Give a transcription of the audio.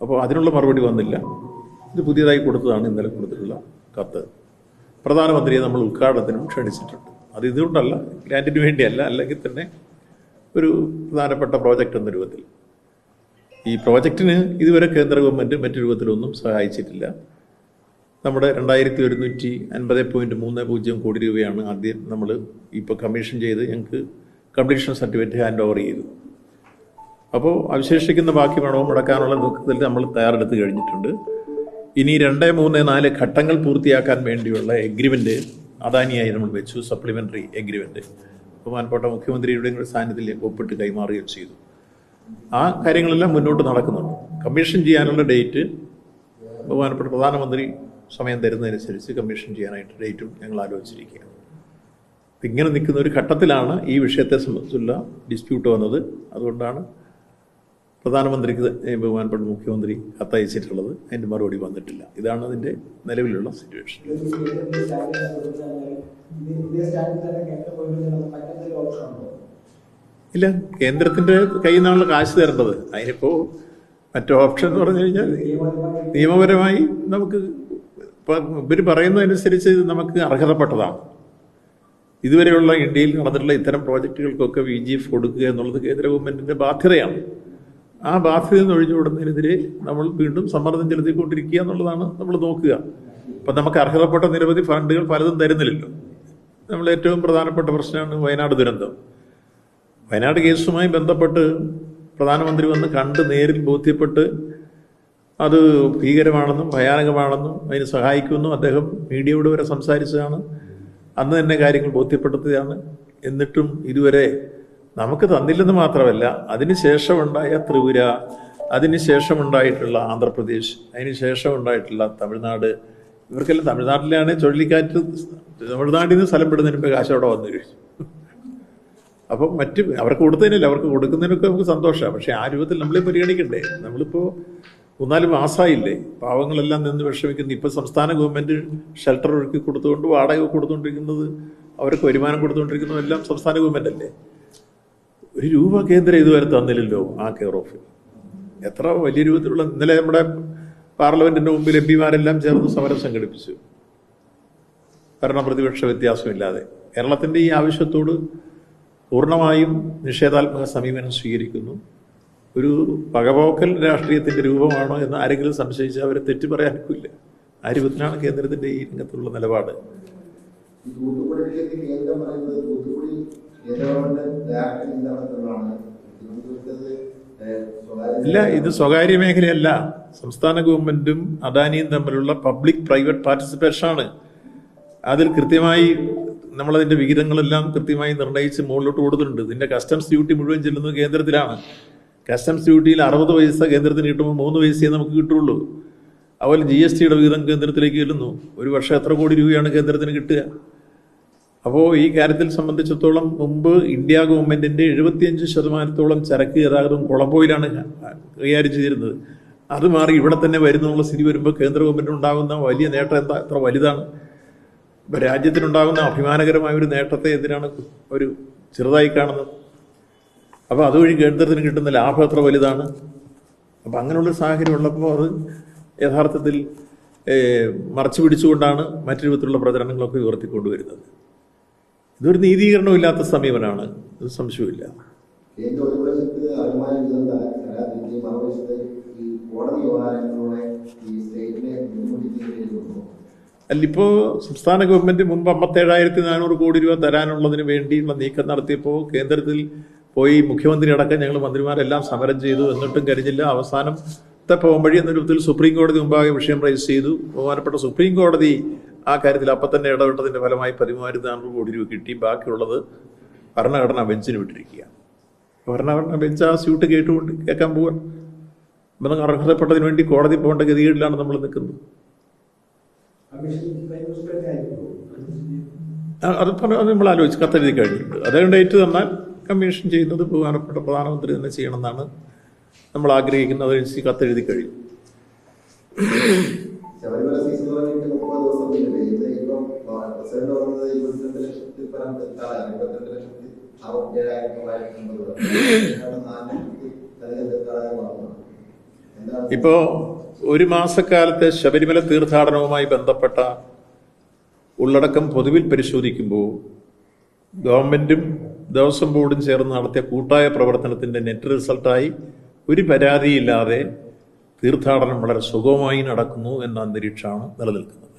അപ്പോൾ അതിനുള്ള മറുപടി വന്നില്ല. ഇത് പുതിയതായി കൊടുത്തതാണ് ഇന്നലെ കൊടുത്തിട്ടുള്ള കത്ത്. പ്രധാനമന്ത്രിയെ നമ്മൾ ഉദ്ഘാടനത്തിനും ക്ഷണിച്ചിട്ടുണ്ട്. അത് ഇതുകൊണ്ടല്ല ഗ്രാന്റിന് വേണ്ടിയല്ല അല്ലെങ്കിൽ തന്നെ ഒരു പ്രധാനപ്പെട്ട പ്രോജക്റ്റ് എന്ന രൂപത്തിൽ. ഈ പ്രോജക്റ്റിന് ഇതുവരെ കേന്ദ്ര ഗവൺമെന്റ് മറ്റു രൂപത്തിലൊന്നും സഹായിച്ചിട്ടില്ല. നമ്മുടെ രണ്ടായിരത്തി ഒരുന്നൂറ്റി അൻപത് പോയിന്റ് മൂന്ന് പൂജ്യം കോടി രൂപയാണ് ആദ്യം നമ്മൾ ഇപ്പോൾ കമ്മീഷൻ ചെയ്ത് ഞങ്ങൾക്ക് കംപ്ലീഷൻ സർട്ടിഫിക്കറ്റ് ഹാൻഡ് ഓവർ ചെയ്തു. അപ്പോൾ അവശേഷിക്കുന്ന ബാക്കി പണവും മുടക്കാനുള്ള ദുഃഖത്തിൽ നമ്മൾ തയ്യാറെടുത്ത് കഴിഞ്ഞിട്ടുണ്ട്. ഇനി രണ്ട് മൂന്ന് നാല് ഘട്ടങ്ങൾ പൂർത്തിയാക്കാൻ വേണ്ടിയുള്ള എഗ്രിമെന്റ് അദാനിയായി നമ്മൾ വെച്ചു സപ്ലിമെന്ററി എഗ്രിമെന്റ് ബഹുമാനപ്പെട്ട മുഖ്യമന്ത്രിയുടെ കൂടെ സാന്നിധ്യത്തിൽ ഒപ്പിട്ട് കൈമാറുകയും ചെയ്തു. ആ കാര്യങ്ങളെല്ലാം മുന്നോട്ട് നടക്കുന്നുണ്ട്. കമ്മീഷൻ ചെയ്യാനുള്ള ഡേറ്റ് ബഹുമാനപ്പെട്ട പ്രധാനമന്ത്രി സമയം തരുന്നതനുസരിച്ച് കമ്മീഷൻ ചെയ്യാനായിട്ട് ഡേറ്റും ഞങ്ങൾ ആലോചിച്ചിരിക്കുകയാണ്. ഇങ്ങനെ നിൽക്കുന്ന ഒരു ഘട്ടത്തിലാണ് ഈ വിഷയത്തെ സംബന്ധിച്ചുള്ള ഡിസ്പ്യൂട്ട് വന്നത്. അതുകൊണ്ടാണ് പ്രധാനമന്ത്രിക്ക് ബഹുമാനപ്പെട്ട മുഖ്യമന്ത്രി കത്തയച്ചിട്ടുള്ളത് അതിന്റെ മറുപടി വന്നിട്ടില്ല. ഇതാണ് അതിന്റെ നിലവിലുള്ള സിറ്റുവേഷൻ ഇല്ല കേന്ദ്രത്തിന്റെ കയ്യിൽ നിന്നാണല്ലോ കാശ് തരേണ്ടത്. അതിനിപ്പോൾ മറ്റു ഓപ്ഷൻ എന്ന് പറഞ്ഞു കഴിഞ്ഞാൽ നിയമപരമായി നമുക്ക് ഇവർ പറയുന്നതനുസരിച്ച് ഇത് നമുക്ക് അർഹതപ്പെട്ടതാണ്. ഇതുവരെയുള്ള ഇന്ത്യയിൽ നടന്നിട്ടുള്ള ഇത്തരം പ്രോജക്റ്റുകൾക്കൊക്കെ വി ജി എഫ് കൊടുക്കുക എന്നുള്ളത് കേന്ദ്ര ഗവൺമെന്റിന്റെ ബാധ്യതയാണ്. ആ ബാധ്യത നിന്ന് ഒഴിഞ്ഞുവിടുന്നതിനെതിരെ നമ്മൾ വീണ്ടും സമ്മർദ്ദം ചെലുത്തിക്കൊണ്ടിരിക്കുക എന്നുള്ളതാണ് നമ്മൾ നോക്കുക. അപ്പം നമുക്ക് അർഹതപ്പെട്ട നിരവധി ഫണ്ടുകൾ പലതും തരുന്നില്ലല്ലോ. നമ്മൾ ഏറ്റവും പ്രധാനപ്പെട്ട പ്രശ്നമാണ് വയനാട് ദുരന്തം. വയനാട് കേസുമായി ബന്ധപ്പെട്ട് പ്രധാനമന്ത്രി വന്ന് കണ്ട് നേരിൽ ബോധ്യപ്പെട്ട് അത് ഭീകരമാണെന്നും ഭയാനകമാണെന്നും അതിന് സഹായിക്കുമെന്നും അദ്ദേഹം മീഡിയയോട് വരെ സംസാരിച്ചതാണ്. അന്ന് തന്നെ കാര്യങ്ങൾ ബോധ്യപ്പെടുത്തുകയാണ് എന്നിട്ടും ഇതുവരെ നമുക്ക് തന്നില്ലെന്ന് മാത്രമല്ല അതിനുശേഷമുണ്ടായ ത്രിപുര അതിനുശേഷമുണ്ടായിട്ടുള്ള ആന്ധ്രാപ്രദേശ് അതിനുശേഷം ഉണ്ടായിട്ടുള്ള തമിഴ്നാട് ഇവർക്കെല്ലാം തമിഴ്നാട്ടിലാണ് ചുഴലിക്കാറ്റ് തമിഴ്നാട്ടിൽ നിന്ന് സ്ഥലം പെടുന്നതിന് മുമ്പ് കാശ് അവിടെ വന്നു കഴിഞ്ഞു. അപ്പം മറ്റ് അവർക്ക് കൊടുത്തതിനല്ല അവർക്ക് കൊടുക്കുന്നതിനൊക്കെ നമുക്ക് സന്തോഷമാണ്. പക്ഷേ ആ രൂപത്തിൽ നമ്മളെ പരിഗണിക്കണ്ടേ? നമ്മളിപ്പോൾ ഒന്നാൽ മാസമായില്ലേ പാവങ്ങളെല്ലാം നിന്ന് വിഷമിക്കുന്നു. ഇപ്പം സംസ്ഥാന ഗവൺമെന്റ് ഷെൽട്ടർ ഒരുക്കി കൊടുത്തുകൊണ്ട് വാടക കൊടുത്തുകൊണ്ടിരിക്കുന്നത് അവർക്ക് വരുമാനം കൊടുത്തുകൊണ്ടിരിക്കുന്നതെല്ലാം സംസ്ഥാന ഗവൺമെന്റ് അല്ലേ ഒരു രൂപ കേന്ദ്രം ഇതുവരെ തന്നില്ലല്ലോ ആ കെയർ ഓഫ്. എത്ര വലിയ രൂപത്തിലുള്ള ഇന്നലെ നമ്മുടെ പാർലമെന്റിന്റെ മുമ്പിൽ എം പിമാരെല്ലാം ചേർന്ന് സമരം സംഘടിപ്പിച്ചു. ഭരണ പ്രതിപക്ഷ വ്യത്യാസമില്ലാതെ. കേരളത്തിന്റെ ഈ ആവശ്യത്തോട് പൂർണമായും നിഷേധാത്മക സമീപനം സ്വീകരിക്കുന്നു. ഒരു പകപോക്കൽ രാഷ്ട്രീയത്തിന്റെ രൂപമാണോ എന്ന് ആരെങ്കിലും സംശയിച്ചാൽ അവരെ തെറ്റു പറയാനൊക്കില്ല ആ രൂപത്തിലാണ് കേന്ദ്രത്തിന്റെ ഈ രംഗത്തുള്ള നിലപാട്. ഈ കേന്ദ്രം പറയുന്നത് തൂത്തുക്കുടി ഇല്ല ഇത് സ്വകാര്യ മേഖലയല്ല. സംസ്ഥാന ഗവൺമെന്റും അദാനിയും തമ്മിലുള്ള പബ്ലിക് പ്രൈവറ്റ് പാർട്ടിസിപ്പേഷൻ ആണ്. അതിൽ കൃത്യമായി നമ്മളതിന്റെ വിഹിതങ്ങളെല്ലാം കൃത്യമായി നിർണയിച്ച് മുകളിലോട്ട് കൊടുത്തിട്ടുണ്ട് ഇതിന്റെ കസ്റ്റംസ് ഡ്യൂട്ടി മുഴുവൻ ചെല്ലുന്നത് കേന്ദ്രത്തിലാണ്. കസ്റ്റംസ് ഡ്യൂട്ടിയിൽ അറുപത് പൈസ കേന്ദ്രത്തിന് കിട്ടുമ്പോൾ മൂന്ന് പൈസയെ നമുക്ക് കിട്ടുള്ളൂ. അതുപോലെ ജി എസ് ടിയുടെ വിഹിതം കേന്ദ്രത്തിലേക്ക് ചെല്ലുന്നു. ഒരു വർഷം എത്ര കോടി രൂപയാണ് കേന്ദ്രത്തിന് കിട്ടുക? അപ്പോൾ ഈ കാര്യത്തിൽ സംബന്ധിച്ചിടത്തോളം മുമ്പ് ഇന്ത്യ ഗവൺമെന്റിന്റെ എഴുപത്തിയഞ്ച് ശതമാനത്തോളം ചരക്ക് ഗതാഗതം കൊളംബോയിലാണ് കൈകാര്യം ചെയ്തിരുന്നത്. അത് മാറി ഇവിടെ തന്നെ വരുന്നുള്ള സ്ഥിതി വരുമ്പോൾ കേന്ദ്ര ഗവൺമെന്റിന് ഉണ്ടാകുന്ന വലിയ നേട്ടം എന്താ? എത്ര വലുതാണ്. ഇപ്പൊ രാജ്യത്തിനുണ്ടാകുന്ന അഭിമാനകരമായ ഒരു നേട്ടത്തെ എന്തിനാണ് ഒരു ചെറുതായി കാണുന്നത്? അപ്പോൾ അതുവഴി കേന്ദ്രത്തിന് കിട്ടുന്ന ലാഭം എത്ര വലുതാണ്. അപ്പം അങ്ങനെയുള്ള സാഹചര്യം ഉള്ളപ്പോൾ അത് യഥാർത്ഥത്തിൽ മറച്ചു പിടിച്ചുകൊണ്ടാണ് മറ്റു രൂപത്തിലുള്ള പ്രചരണങ്ങളൊക്കെ ഉയർത്തിക്കൊണ്ടുവരുന്നത്. ഇതൊരു നീതീകരണമില്ലാത്ത സമീപനമാണ്. ഇത് സംശയമില്ല കേന്ദ്ര ഒരു വശത്ത് അഭിമാന വിധം തരാതിരിക്കുകയും മറുവശത്ത് ഈ കോടതി വ്യവഹാരങ്ങളിലൂടെ ഈ സ്റ്റേറ്റിനെ ബുദ്ധിമുട്ടിക്കുകയും ചെയ്യുന്നു അല്ലിപ്പോ സംസ്ഥാന ഗവൺമെന്റ് മുൻപ് അമ്പത്തേഴായിരത്തി നാനൂറ് കോടി രൂപ തരാനുള്ളതിന് വേണ്ടിയുള്ള നീക്കം നടത്തിയപ്പോൾ കേന്ദ്രത്തിൽ പോയി മുഖ്യമന്ത്രി അടക്കം ഞങ്ങൾ മന്ത്രിമാരെല്ലാം സമരം ചെയ്തു. എന്നിട്ടും കഴിഞ്ഞില്ല. അവസാനത്തെ പോകുമ്പഴി എന്ന രൂപത്തിൽ സുപ്രീം കോടതി മുമ്പാകെ വിഷയം റൈസ് ചെയ്തു. ബഹുമാനപ്പെട്ട സുപ്രീം കോടതി ആ കാര്യത്തിൽ അപ്പം തന്നെ ഇടപെട്ടതിന്റെ ഫലമായി പതിമൂവായിരത്തി നാനൂറ് കോടി രൂപ കിട്ടി. ബാക്കിയുള്ളത് ഭരണഘടനാ ബെഞ്ചിന് വിട്ടിരിക്കുക. ഭരണഘടനാ ബെഞ്ച് ആ സ്യൂട്ട് കേട്ടുകൊണ്ട് കേൾക്കാൻ പോവാൻ അപ്പം അർഹതപ്പെട്ടതിന് വേണ്ടി കോടതി പോകേണ്ട ഗതികേടിലാണ് നമ്മൾ നിൽക്കുന്നത്. അത് അത് നമ്മൾ ആലോചിച്ച് കത്തെഴുതി കഴിഞ്ഞിട്ടുണ്ട്. അതുകൊണ്ട് ഡേറ്റ് തന്നാൽ കമ്മീഷൻ ചെയ്യുന്നത് ബഹുമാനപ്പെട്ട പ്രധാനമന്ത്രി തന്നെ ചെയ്യണമെന്നാണ് നമ്മൾ ആഗ്രഹിക്കുന്നത്. അതനുസരിച്ച് കത്തെഴുതി കഴിയും. പ്രസിഡന്റ് പറഞ്ഞത് ഇരുപത്തിരണ്ട് ലക്ഷത്തിൽ പരം തീർത്ഥാടകർ ഇരുപത്തിരണ്ട് ലക്ഷത്തി അറുപത്തിയേഴായിരത്തി തൊള്ളായിരത്തി അമ്പത് നാല് ഇപ്പോ ഒരു മാസക്കാലത്തെ ശബരിമല തീർത്ഥാടനവുമായി ബന്ധപ്പെട്ട ഉള്ളടക്കം പൊതുവിൽ പരിശോധിക്കുമ്പോൾ ഗവൺമെന്റും ദേവസ്വം ബോർഡും ചേർന്ന് നടത്തിയ കൂട്ടായ പ്രവർത്തനത്തിന്റെ നെറ്റ് റിസൾട്ടായി ഒരു പരാതിയില്ലാതെ തീർത്ഥാടനം വളരെ സുഗമമായി നടക്കുന്നു എന്ന അന്തരീക്ഷമാണ് നിലനിൽക്കുന്നത്.